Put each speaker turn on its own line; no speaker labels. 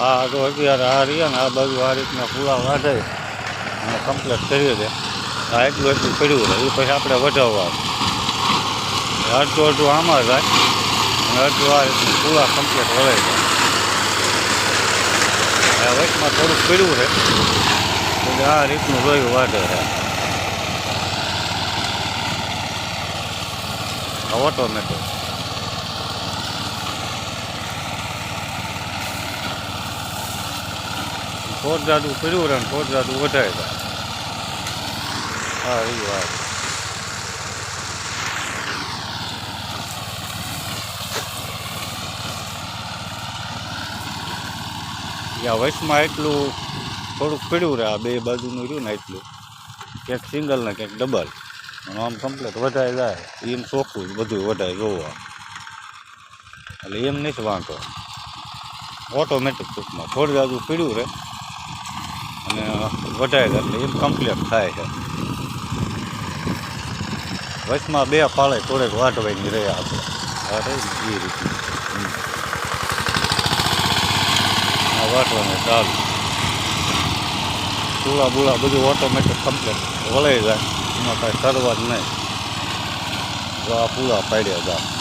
આ તો અત્યારે આ રહ્યા ને આ બાજુ આ રીતના ફૂલા વાઢે અને કમ્પ્લીટ કરી છે આ એટલું એટલું પડ્યું રહે એ પછી આપણે વધારવા અડધું અડધું આમાં જાય અને અડધું આ રીતનું ફૂલા કમ્પ્લીટ વળાય જાય. વચમાં થોડુંક પડ્યું રહે એટલે આ રીતનું લોહી વાઢે છે. ઓટોમેટિક થોડ જાડું પડ્યું રહે ને જાદું વધારે હા, એ વાત. યા વચમાં એટલું થોડુંક પીડ્યું રહે આ બે બાજુનું રહ્યું ને એટલું. ક્યાંક સિંગલ ને ક્યાંક ડબલ અને આમ કમ્પ્લીટ વધારે જાય. એમ ચોખ્ખું જ બધું વધારે જોવા. એટલે એમ નહીં વાંધો. ઓટોમેટિક ટૂંકમાં. થોડી જાજુ પીડ્યું રહે અને વધારે એટલે એમ કમ્પ્લીટ થાય છે. વચમાં બે ફાળે થોડેક વાટવાની રહ્યા આપણે એ રીતે. વાટવાનું ચાલુ. ચૂલા બુલા બધું ઓટોમેટિક કમ્પ્લીટ વળાઈ જાય. એમાં કાંઈ નહીં. જો આ પૂરા પાડ્યા જાય